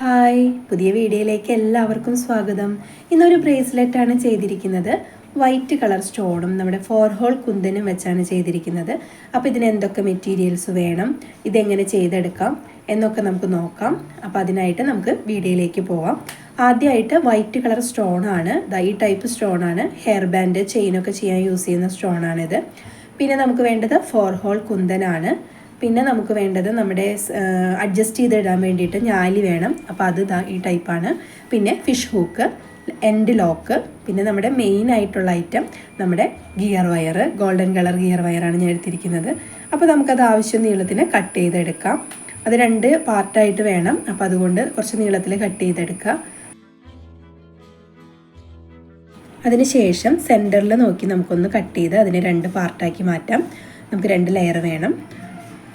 Hi. പുതിയ വീഡിയോയിലേക്ക് എല്ലാവർക്കും സ്വാഗതം. ഇന്നൊരു ബ്രേസ്ലെറ്റാണ് ചെയ്തിരിക്കുന്നത്. വൈറ്റ് കളർ സ്റ്റോണും നമ്മുടെ ഫോർ ഹോൾ കുന്തനും വെച്ചാണ് ചെയ്തിരിക്കുന്നത്. അപ്പോൾ ഇതിന് എന്തൊക്കെ മെറ്റീരിയൽസ് വേണം? ഇതെങ്ങനെ ചെയ്തെടുക്കാം? എന്നൊക്കെ നമുക്ക് നോക്കാം. അപ്പോൾ അതിനായിട്ട് നമുക്ക് വീഡിയോയിലേക്ക് പോവാം. ആദ്യമായിട്ട് വൈറ്റ് കളർ സ്റ്റോണാണ് ഈ ടൈപ്പ് സ്റ്റോണാണ് ഹെയർ ബാൻഡ് ചെയിനൊക്കെ ചെയ്യാൻ യൂസ് ചെയ്യുന്ന സ്റ്റോണാണിത് പിന്നെ നമുക്ക് വേണ്ടത് ഫോർ ഹോൾ കുന്തനാണ്. പിന്നെ നമുക്ക് വേണ്ടത് നമ്മുടെ അഡ്ജസ്റ്റ് ചെയ്തിടാൻ വേണ്ടിയിട്ട് ഞാലി വേണം. അപ്പോൾ അത് ഈ ടൈപ്പാണ് പിന്നെ ഫിഷ് ഹൂക്ക് എൻഡ് ലോക്ക് പിന്നെ നമ്മുടെ മെയിൻ ആയിട്ടുള്ള ഐറ്റം നമ്മുടെ gear wire golden colour gear വയറാണ് ഞാൻ എടുത്തിരിക്കുന്നത്. അപ്പോൾ നമുക്കത് ആവശ്യം നീളത്തിന് കട്ട് ചെയ്തെടുക്കാം. അത് രണ്ട് പാർട്ടായിട്ട് വേണം. അപ്പോൾ അതുകൊണ്ട് കുറച്ച് നീളത്തിൽ കട്ട് ചെയ്തെടുക്കുക. അതിനുശേഷം സെന്ററിൽ നോക്കി നമുക്കൊന്ന് കട്ട് ചെയ്ത് അതിനെ രണ്ട് പാർട്ടാക്കി മാറ്റാം. നമുക്ക് രണ്ട് ലെയർ വേണം.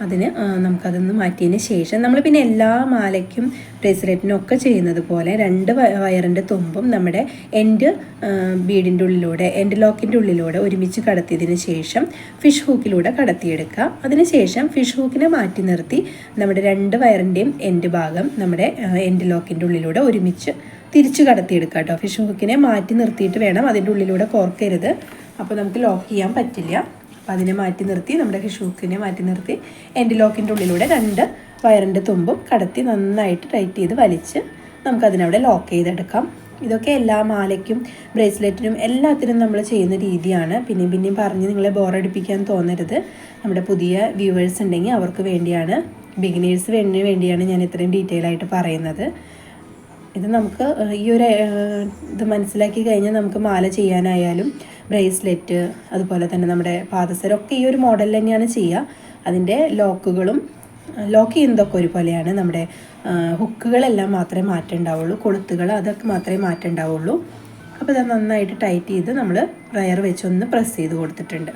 അതിന് നമുക്കതൊന്ന് മാറ്റിയതിന് ശേഷം നമ്മൾ പിന്നെ എല്ലാ മാലയ്ക്കും ബ്രേസ്ലെറ്റിനും ഒക്കെ ചെയ്യുന്നത് പോലെ രണ്ട് വയറിന്റെ തുമ്പും നമ്മുടെ എൻഡ് ബീഡിന്റെ ഉള്ളിലൂടെ എൻഡ് ലോക്കിന്റെ ഉള്ളിലൂടെ ഒരുമിച്ച് കടത്തിയതിന് ശേഷം ഫിഷ് ഹൂക്കിലൂടെ കടത്തിയെടുക്കുക അതിനുശേഷം ഫിഷ് ഹൂക്കിനെ മാറ്റി നിർത്തി നമ്മുടെ രണ്ട് വയറിന്റെയും എൻഡ് ഭാഗം നമ്മുടെ എൻഡ് ലോക്കിന്റെ ഉള്ളിലൂടെ ഒരുമിച്ച് തിരിച്ച് കടത്തിയെടുക്കുക കേട്ടോ. ഫിഷ് ഹൂക്കിനെ മാറ്റി നിർത്തിയിട്ട് വേണം അതിന്റെ ഉള്ളിലൂടെ കോർക്കരുത്. അപ്പോൾ നമുക്ക് ലോക്ക് ചെയ്യാൻ പറ്റില്ല. അപ്പോൾ അതിനെ മാറ്റി നിർത്തി നമ്മുടെ ഷൂക്കിനെ മാറ്റി നിർത്തി. എന്റെ ലോക്കിന്റെ ഉള്ളിലൂടെ രണ്ട് വയറിന്റെ തുമ്പും കടത്തി നന്നായിട്ട് ടൈറ്റ് ചെയ്ത് വലിച്ച് നമുക്കതിനവിടെ ലോക്ക് ചെയ്തെടുക്കാം. ഇതൊക്കെ എല്ലാ മാലയ്ക്കും ബ്രേസ്ലെറ്റിനും എല്ലാത്തിനും നമ്മൾ ചെയ്യുന്ന രീതിയാണ്. പിന്നെയും പിന്നെയും പറഞ്ഞ് നിങ്ങളെ ബോറടിപ്പിക്കാൻ തോന്നരുത്. നമ്മുടെ പുതിയ വ്യൂവേഴ്സ് ഉണ്ടെങ്കിൽ അവർക്ക് വേണ്ടിയാണ്. ബിഗിനേഴ്സ് വേണ്ടി വേണ്ടിയാണ് ഞാൻ ഇത്രയും ഡീറ്റെയിൽ ആയിട്ട് പറയുന്നത്. ഇത് നമുക്ക് ഈ ഒരു ഇത് മനസ്സിലാക്കി കഴിഞ്ഞാൽ നമുക്ക് മാല ചെയ്യാനായാലും ബ്രേസ്ലെറ്റ് അതുപോലെ തന്നെ നമ്മുടെ പാദസരം ഒക്കെ ഈ ഒരു മോഡൽ തന്നെയാണ് ചെയ്യുക. അതിന്റെ ലോക്കുകളും ലോക്ക് ചെയ്യുന്നതൊക്കെ ഒരുപോലെയാണ്. നമ്മുടെ ഹുക്കുകളെല്ലാം മാത്രമേ മാറ്റേണ്ടാവുള്ളൂ. കൊളുത്തുകൾ അതൊക്കെ മാത്രമേ മാറ്റേണ്ടാവുള്ളൂ. അപ്പോൾ ഇത് നന്നായിട്ട് ടൈറ്റ് ചെയ്ത് നമ്മൾ റയർ വെച്ചൊന്ന് പ്രസ് ചെയ്ത് കൊടുത്തിട്ടുണ്ട്.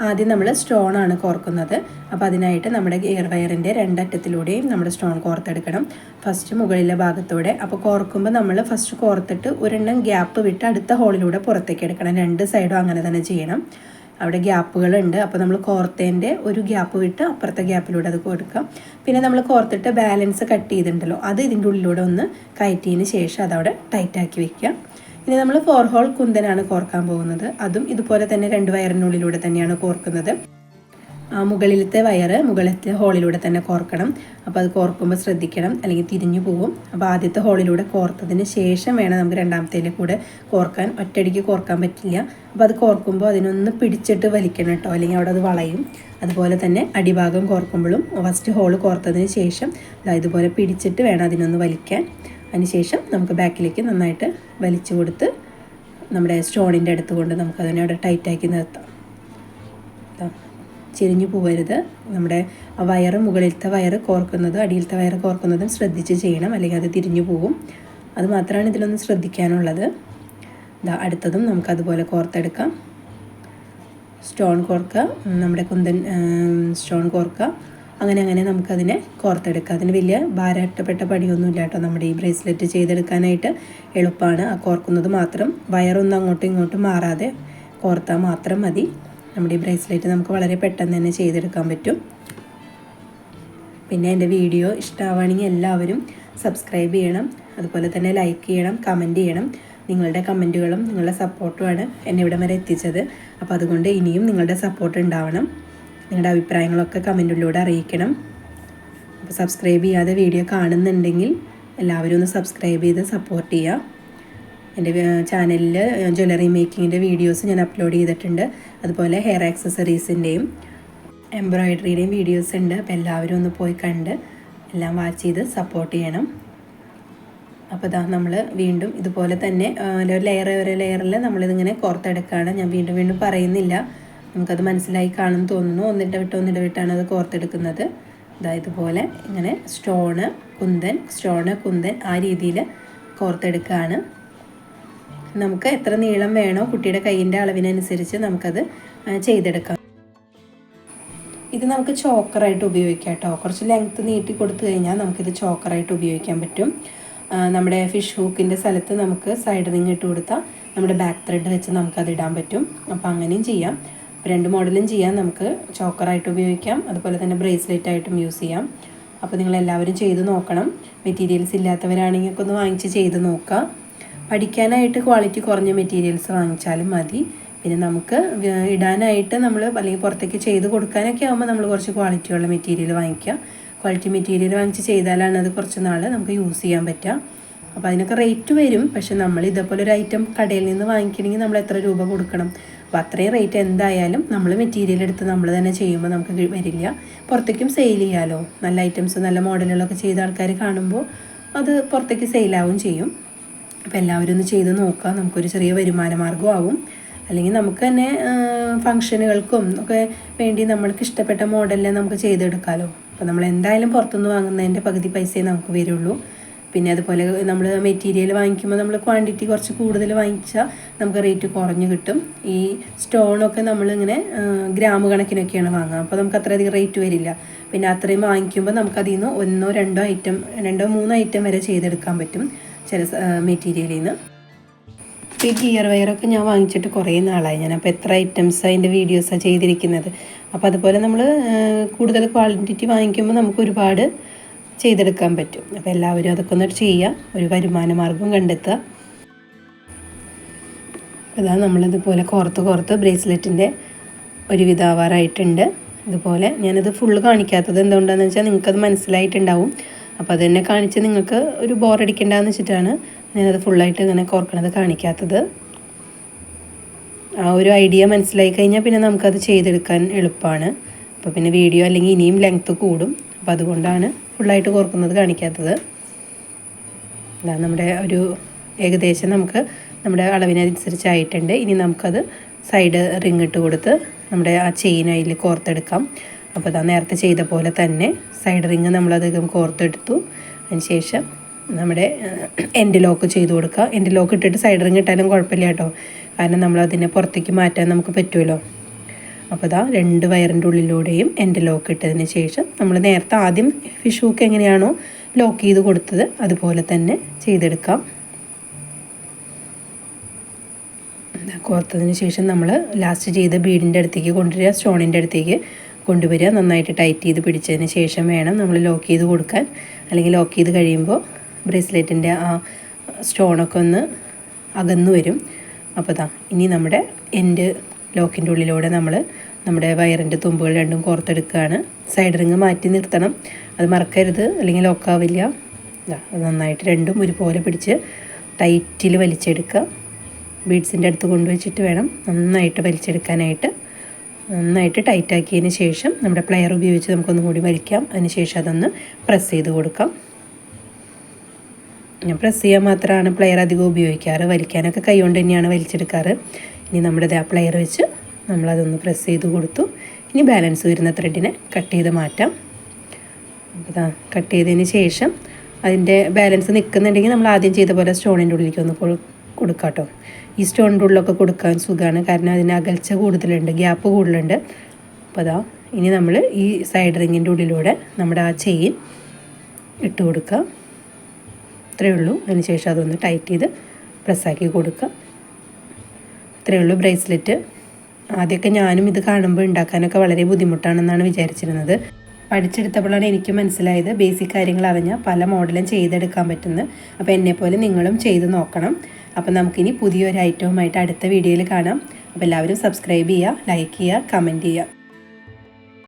ആദ്യം നമ്മൾ സ്റ്റോൺ ആണ് കോർക്കുന്നത്. അപ്പോൾ അതിനായിട്ട് നമ്മുടെ ഗിയർ വയറിന്റെ രണ്ടറ്റത്തിലൂടെയും നമ്മൾ സ്റ്റോൺ കോർത്തെടുക്കണം. ഫസ്റ്റ് മുകളിലെ ഭാഗത്തൂടെ. അപ്പോൾ കോർക്കുമ്പോൾ നമ്മൾ ഫസ്റ്റ് കോർത്തിട്ട് ഒരെണ്ണം ഗ്യാപ്പ് വിട്ട് അടുത്ത ഹോളിലൂടെ പുറത്തേക്ക് എടുക്കണം. രണ്ട് സൈഡും അങ്ങനെ തന്നെ ചെയ്യണം. അവിടെ ഗ്യാപ്പുകളുണ്ട് അപ്പോൾ നമ്മൾ കോർത്തേന്റെ ഒരു ഗ്യാപ്പ് വിട്ട് അപ്പുറത്തെ ഗ്യാപ്പിലൂടെ അത് കൊടുക്കാം. പിന്നെ നമ്മൾ കോർത്തിട്ട് ബാലൻസ് കട്ട് ചെയ്തിട്ടുണ്ടല്ലോ. അത് ഇതിന്റെ ഉള്ളിലൂടെ ഒന്ന് കയറ്റിയതിന് ശേഷം അതവിടെ ടൈറ്റാക്കി വെക്കുക. ഇനി നമ്മൾ ഫോർ ഹോൾ കുന്തനാണ് കോർക്കാൻ പോകുന്നത്. അതും ഇതുപോലെ തന്നെ രണ്ട് വയറിനുള്ളിലൂടെ തന്നെയാണ് കോർക്കുന്നത്. ആ മുകളിലത്തെ വയറ് മുകളിലത്തെ ഹോളിലൂടെ തന്നെ കോർക്കണം. അപ്പോൾ അത് കോർക്കുമ്പോൾ ശ്രദ്ധിക്കണം. അല്ലെങ്കിൽ തിരിഞ്ഞു പോകും അപ്പോൾ ആദ്യത്തെ ഹോളിലൂടെ കോർത്തതിന് ശേഷം വേണം നമുക്ക് രണ്ടാമത്തേലെ കൂടെ കോർക്കാൻ. ഒറ്റയടിക്ക് കോർക്കാൻ പറ്റില്ല. അപ്പോൾ അത് കോർക്കുമ്പോൾ അതിനൊന്ന് പിടിച്ചിട്ട് വലിക്കണം കേട്ടോ അല്ലെങ്കിൽ അവിടെ അത് വളയും. അതുപോലെ തന്നെ അടിഭാഗം കോർക്കുമ്പോഴും ഫസ്റ്റ് ഹോൾ കോർത്തതിന് ശേഷം ഇതുപോലെ പിടിച്ചിട്ട് വേണം അതിനൊന്ന് വലിക്കാൻ. അതിനുശേഷം നമുക്ക് ബാക്കിലേക്ക് നന്നായിട്ട് വലിച്ചു കൊടുത്ത് നമ്മുടെ സ്റ്റോണിന്റെ അടുത്ത് കൊണ്ട് നമുക്കതിനെ അവിടെ ടൈറ്റാക്കി നിർത്താം. ചെരിഞ്ഞു പോകരുത് നമ്മുടെ വയറ് മുകളിലത്തെ വയറ് കോർക്കുന്നത് അടിയിലത്തെ വയറ് കോർക്കുന്നതും ശ്രദ്ധിച്ച് ചെയ്യണം. അല്ലെങ്കിൽ അത് തിരിഞ്ഞു പോകും. അത് മാത്രമാണ് ഇതിലൊന്ന് ശ്രദ്ധിക്കാനുള്ളത്. ഇതാ അടുത്തതും നമുക്കതുപോലെ കോർത്തെടുക്കാം. സ്റ്റോൺ കോർക്കുക. നമ്മുടെ കുന്തൻ സ്റ്റോൺ കോർക്കുക. അങ്ങനെ അങ്ങനെ നമുക്കതിനെ കോർത്തെടുക്കാം. അതിന് വലിയ ഭാരപ്പെട്ട പണിയൊന്നുമില്ല കേട്ടോ നമ്മുടെ ഈ ബ്രേസ്ലെറ്റ് ചെയ്തെടുക്കാനായിട്ട് എളുപ്പമാണ്. ആ കോർക്കുന്നത് മാത്രം വയറൊന്നും അങ്ങോട്ടും ഇങ്ങോട്ടും മാറാതെ കോർത്താൽ മാത്രം മതി. നമ്മുടെ ഈ ബ്രേസ്ലെറ്റ് നമുക്ക് വളരെ പെട്ടെന്ന് തന്നെ ചെയ്തെടുക്കാൻ പറ്റും. പിന്നെ എന്റെ വീഡിയോ ഇഷ്ടമാവുകയാണെങ്കിൽ എല്ലാവരും സബ്സ്ക്രൈബ് ചെയ്യണം. അതുപോലെ തന്നെ ലൈക്ക് ചെയ്യണം കമന്റ് ചെയ്യണം. നിങ്ങളുടെ കമന്റുകളും നിങ്ങളുടെ സപ്പോർട്ടുമാണ് എന്നെ ഇവിടെ വരെ എത്തിച്ചത്. അപ്പോൾ അതുകൊണ്ട് ഇനിയും നിങ്ങളുടെ സപ്പോർട്ട് ഉണ്ടാവണം. നിങ്ങളുടെ അഭിപ്രായങ്ങളൊക്കെ കമന്റിലൂടെ അറിയിക്കണം. അപ്പോൾ സബ്സ്ക്രൈബ് ചെയ്യാതെ വീഡിയോ കാണുന്നുണ്ടെങ്കിൽ എല്ലാവരും ഒന്ന് സബ്സ്ക്രൈബ് ചെയ്ത് സപ്പോർട്ട് ചെയ്യുക. എന്റെ ചാനലിൽ ജ്വല്ലറി മേക്കിങ്ങിന്റെ വീഡിയോസ് ഞാൻ അപ്ലോഡ് ചെയ്തിട്ടുണ്ട്. അതുപോലെ ഹെയർ ആക്സസറീസിന്റെയും എംബ്രോയിഡറിയുടെയും വീഡിയോസ് ഉണ്ട്. അപ്പോൾ എല്ലാവരും ഒന്ന് പോയി കണ്ട് എല്ലാം വാച്ച് ചെയ്ത് സപ്പോർട്ട് ചെയ്യണം. അപ്പോൾ ഇതാ നമ്മൾ വീണ്ടും ഇതുപോലെ തന്നെ ഒരു ലെയർ ഒരു ലെയറിൽ നമ്മളിതിങ്ങനെ കോർത്തെടുക്കുകയാണ്. ഞാൻ വീണ്ടും വീണ്ടും പറയുന്നില്ല. നമുക്കത് മനസ്സിലായി കാണും തോന്നുന്നു. ഒന്നിടവിട്ട് ഒന്നിട വിട്ടാണ് അത് കോർത്തെടുക്കുന്നത്. അതായത് പോലെ ഇങ്ങനെ സ്റ്റോണ് കുന്തൻ സ്റ്റോണ് കുന്തൻ ആ രീതിയിൽ കോർത്തെടുക്കുകയാണ്. നമുക്ക് എത്ര നീളം വേണോ കുട്ടിയുടെ കൈയിന്റെ അളവിനനുസരിച്ച് നമുക്കത് ചെയ്തെടുക്കാം. ഇത് നമുക്ക് ചോക്കറായിട്ട് ഉപയോഗിക്കാം കേട്ടോ. കുറച്ച് ലെങ്ത്ത് നീട്ടി കൊടുത്തു കഴിഞ്ഞാൽ നമുക്കിത് ചോക്കറായിട്ട് ഉപയോഗിക്കാൻ പറ്റും. നമ്മുടെ ഫിഷ് ഹൂക്കിന്റെ സ്ഥലത്ത് നമുക്ക് സൈഡ് റിങ് ഇട്ട് കൊടുത്താൽ നമ്മുടെ ബാക്ക് ത്രെഡ് വെച്ച് നമുക്കത് ഇടാൻ പറ്റും. അപ്പോൾ അങ്ങനെയും ചെയ്യാം. രണ്ട് മോഡലും ചെയ്യാം. നമുക്ക് ചോക്കറായിട്ട് ഉപയോഗിക്കാം. അതുപോലെ തന്നെ ബ്രേസ്ലെറ്റ് ആയിട്ടും യൂസ് ചെയ്യാം. അപ്പോൾ നിങ്ങൾ എല്ലാവരും ചെയ്ത് നോക്കണം. മെറ്റീരിയൽസ് ഇല്ലാത്തവരാണെങ്കിൽ ഒക്കെ ഒന്ന് വാങ്ങിച്ച് ചെയ്ത് നോക്കുക. പഠിക്കാനായിട്ട് ക്വാളിറ്റി കുറഞ്ഞ മെറ്റീരിയൽസ് വാങ്ങിച്ചാലും മതി. പിന്നെ നമുക്ക് ഇടാനായിട്ട് നമ്മൾ അല്ലെങ്കിൽ പുറത്തേക്ക് ചെയ്ത് കൊടുക്കാനൊക്കെ ആകുമ്പോൾ നമ്മൾ കുറച്ച് ക്വാളിറ്റിയുള്ള മെറ്റീരിയൽ വാങ്ങിക്കുക ക്വാളിറ്റി മെറ്റീരിയൽ വാങ്ങിച്ച് ചെയ്താലാണ് അത് കുറച്ച് നാൾ നമുക്ക് യൂസ് ചെയ്യാൻ പറ്റുക അപ്പോൾ അതിനൊക്കെ റേറ്റ് വരും. പക്ഷെ നമ്മൾ ഇതേപോലെ ഒരു ഐറ്റം കടയിൽ നിന്ന് വാങ്ങിക്കണമെങ്കിൽ നമ്മൾ എത്ര രൂപ കൊടുക്കണം? അപ്പോൾ അത്രയും റേറ്റ് എന്തായാലും നമ്മൾ മെറ്റീരിയൽ എടുത്ത് നമ്മൾ തന്നെ ചെയ്യുമ്പോൾ നമുക്ക് വരില്ല. പുറത്തേക്കും സെയിൽ ചെയ്യാമല്ലോ നല്ല ഐറ്റംസ് നല്ല മോഡലുകളൊക്കെ ചെയ്ത ആൾക്കാർ കാണുമ്പോൾ അത് പുറത്തേക്ക് സെയിലാവും ചെയ്യും. അപ്പോൾ എല്ലാവരും ഒന്ന് ചെയ്ത് നോക്കുക. നമുക്കൊരു ചെറിയ വരുമാന മാർഗമാവും അല്ലെങ്കിൽ നമുക്ക് തന്നെ ഫങ്ഷനുകൾക്കും ഒക്കെ വേണ്ടി നമ്മൾക്ക് ഇഷ്ടപ്പെട്ട മോഡലിൽ നമുക്ക് ചെയ്തെടുക്കാമല്ലോ അപ്പോൾ നമ്മൾ എന്തായാലും പുറത്തുനിന്ന് വാങ്ങുന്നതിന്റെ പകുതി പൈസയെ നമുക്ക് വരുള്ളൂ. പിന്നെ അതുപോലെ നമ്മൾ മെറ്റീരിയൽ വാങ്ങിക്കുമ്പോൾ നമ്മൾ ക്വാണ്ടിറ്റി കുറച്ച് കൂടുതൽ വാങ്ങിച്ചാൽ നമുക്ക് റേറ്റ് കുറഞ്ഞ് കിട്ടും. ഈ സ്റ്റോണൊക്കെ നമ്മളിങ്ങനെ ഗ്രാമ ഗ്രാം കണക്കിനൊക്കെയാണ് വാങ്ങുക. അപ്പോൾ നമുക്ക് അത്രയധികം റേറ്റ് വരില്ല. പിന്നെ അത്രയും വാങ്ങിക്കുമ്പോൾ നമുക്കതിൽ നിന്ന് ഒന്നോ രണ്ടോ ഐറ്റം രണ്ടോ മൂന്നോ ഐറ്റം വരെ ചെയ്തെടുക്കാൻ പറ്റും ചില മെറ്റീരിയലിൽ നിന്ന് ഈ ഗിയർ വയറൊക്കെ ഞാൻ വാങ്ങിച്ചിട്ട് കുറേ നാളായി. ഞാൻ അപ്പോൾ എത്ര ഐറ്റംസ് അതിന്റെ വീഡിയോസാണ് ചെയ്തിരിക്കുന്നത്. അപ്പോൾ അതുപോലെ നമ്മൾ കൂടുതൽ ക്വാളിറ്റി വാങ്ങിക്കുമ്പോൾ നമുക്ക് ഒരുപാട് ചെയ്തെടുക്കാൻ പറ്റും. അപ്പോൾ എല്ലാവരും അതൊക്കെ ഒന്ന് ചെയ്യുക. ഒരു വരുമാന മാർഗം കണ്ടെത്തുക. അതാ നമ്മളിതുപോലെ കോർത്ത് കോർത്ത് ബ്രേസ്ലെറ്റിന്റെ ഒരു ആവാറായിട്ടുണ്ട് ഇതുപോലെ ഞാനത് ഫുള്ള് കാണിക്കാത്തത് എന്തുകൊണ്ടാണെന്ന് വെച്ചാൽ നിങ്ങൾക്കത് മനസ്സിലായിട്ടുണ്ടാവും. അപ്പോൾ അത് കാണിച്ച് നിങ്ങൾക്ക് ഒരു ബോറടിക്കണ്ടെന്ന് വെച്ചിട്ടാണ് ഞാനത് ഫുള്ളായിട്ട് ഇങ്ങനെ കോർക്കണത് കാണിക്കാത്തത്. ആ ഒരു ഐഡിയ മനസ്സിലായി കഴിഞ്ഞാൽ പിന്നെ നമുക്കത് ചെയ്തെടുക്കാൻ എളുപ്പമാണ് അപ്പോൾ പിന്നെ വീഡിയോ അല്ലെങ്കിൽ ഇനിയും ലെങ്ത്ത് കൂടും. അപ്പോൾ അതുകൊണ്ടാണ് ഫുള്ളായിട്ട് കോർക്കുന്നത് കാണിക്കാത്തത്. ഇതാ നമ്മുടെ ഒരു ഏകദേശം നമുക്ക് നമ്മുടെ അളവിനനുസരിച്ചായിട്ടുണ്ട്. ഇനി നമുക്കത് സൈഡ് റിങ് ഇട്ട് കൊടുത്ത് നമ്മുടെ ആ ചെയിൻ അതിൽ കോർത്തെടുക്കാം. അപ്പോൾ അതാ നേരത്തെ ചെയ്ത പോലെ തന്നെ സൈഡ് റിങ് നമ്മളധികം കോർത്തെടുത്തു. അതിനുശേഷം നമ്മുടെ എൻഡ് ലോക്ക് ചെയ്ത് കൊടുക്കുക. എൻഡ് ലോക്ക് ഇട്ടിട്ട് സൈഡ് റിങ് ഇട്ടാലും കുഴപ്പമില്ല കേട്ടോ. കാരണം നമ്മളതിനെ പുറത്തേക്ക് മാറ്റാൻ നമുക്ക് പറ്റുമല്ലോ. അപ്പോൾ ഇതാ രണ്ട് വയറിന്റെ ഉള്ളിലൂടെയും എന്റെ ലോക്ക് ഇട്ടതിന് ശേഷം നമ്മൾ നേരത്തെ ആദ്യം ഫിഷ് ഹൂക്ക് എങ്ങനെയാണോ ലോക്ക് ചെയ്ത് കൊടുത്തത് അതുപോലെ തന്നെ ചെയ്തെടുക്കാം. കോർത്തതിന് ശേഷം നമ്മൾ ലാസ്റ്റ് ചെയ്ത ബീഡിന്റെ അടുത്തേക്ക് കൊണ്ടുവരിക സ്റ്റോണിന്റെ അടുത്തേക്ക് കൊണ്ടുവരിക. നന്നായിട്ട് ടൈറ്റ് ചെയ്ത് പിടിച്ചതിന് ശേഷം വേണം നമ്മൾ ലോക്ക് ചെയ്ത് കൊടുക്കാൻ. അല്ലെങ്കിൽ ലോക്ക് ചെയ്ത് കഴിയുമ്പോൾ ബ്രേസ്ലെറ്റിന്റെ ആ സ്റ്റോണൊക്കെ ഒന്ന് അകന്നു വരും. അപ്പോൾ ഇനി നമ്മുടെ എൻഡ് ലോക്കിന്റെ ഉള്ളിലൂടെ നമ്മൾ നമ്മുടെ വയറിന്റെ തുമ്പുകൾ രണ്ടും കോർത്തെടുക്കുകയാണ്. സൈഡ് റിങ് മാറ്റി നിർത്തണം. അത് മറക്കരുത്. അല്ലെങ്കിൽ ലോക്കാവില്ല അത് നന്നായിട്ട് രണ്ടും ഒരുപോലെ പിടിച്ച് ടൈറ്റിൽ വലിച്ചെടുക്കുക. ബീഡ്സിന്റെ അടുത്ത് കൊണ്ടുവച്ചിട്ട് വേണം നന്നായിട്ട് വലിച്ചെടുക്കാനായിട്ട്. നന്നായിട്ട് ടൈറ്റാക്കിയതിന് ശേഷം നമ്മുടെ പ്ലെയർ ഉപയോഗിച്ച് നമുക്കൊന്നും കൂടി വലിക്കാം. അതിനുശേഷം അതൊന്ന് പ്രസ് ചെയ്ത് കൊടുക്കാം. ഞാൻ പ്രസ് ചെയ്യാൻ മാത്രമാണ് പ്ലെയർ അധികം ഉപയോഗിക്കാറ്. വലിക്കാനൊക്കെ കൈകൊണ്ട് തന്നെയാണ് വലിച്ചെടുക്കാറ്. ഇനി നമ്മുടെ ആ പ്ലെയർ വെച്ച് നമ്മളതൊന്ന് പ്രസ് ചെയ്ത് കൊടുത്തു. ഇനി ബാലൻസ് വരുന്ന ത്രെഡിനെ കട്ട് ചെയ്ത് മാറ്റാം. അപ്പോൾ ദാ കട്ട് ചെയ്തതിന് ശേഷം അതിന്റെ ബാലൻസ് നിൽക്കുന്നുണ്ടെങ്കിൽ നമ്മൾ ആദ്യം ചെയ്ത പോലെ സ്റ്റോണിന്റെ ഉള്ളിലേക്ക് ഒന്ന് കൊടു കൊടുക്കാം കേട്ടോ ഈ സ്റ്റോണിന്റെ ഉള്ളിലൊക്കെ കൊടുക്കാൻ സുഖമാണ് കാരണം അതിന് അകൽച്ച കൂടുതലുണ്ട് ഗ്യാപ്പ് കൂടുതലുണ്ട്. അപ്പോൾ അതാ ഇനി നമ്മൾ ഈ സൈഡ് റിങ്ങിന്റെ ഉള്ളിലൂടെ നമ്മുടെ ആ ചെയിൻ ഇട്ട് കൊടുക്കുക. ഇത്രയേ ഉള്ളൂ. അതിനുശേഷം അതൊന്ന് ടൈറ്റ് ചെയ്ത് പ്രസ്സാക്കി കൊടുക്കുക. ഇത്രയേ ഉള്ളൂ ബ്രേസ്ലെറ്റ്. ആദ്യമൊക്കെ ഞാനും ഇത് കാണുമ്പോൾ ഉണ്ടാക്കാനൊക്കെ വളരെ ബുദ്ധിമുട്ടാണെന്നാണ് വിചാരിച്ചിരുന്നത്. പഠിച്ചെടുത്തപ്പോഴാണ് എനിക്ക് മനസ്സിലായത് ബേസിക് കാര്യങ്ങൾ അറിഞ്ഞാൽ പല മോഡലും ചെയ്തെടുക്കാൻ പറ്റുന്നത് അപ്പോൾ എന്നെപ്പോലെ നിങ്ങളും ചെയ്ത് നോക്കണം. അപ്പോൾ നമുക്കിനി പുതിയൊരു ഐറ്റവുമായിട്ട് അടുത്ത വീഡിയോയിൽ കാണാം. അപ്പോൾ എല്ലാവരും സബ്സ്ക്രൈബ് ചെയ്യുക ലൈക്ക് ചെയ്യുക കമന്റ് ചെയ്യുക.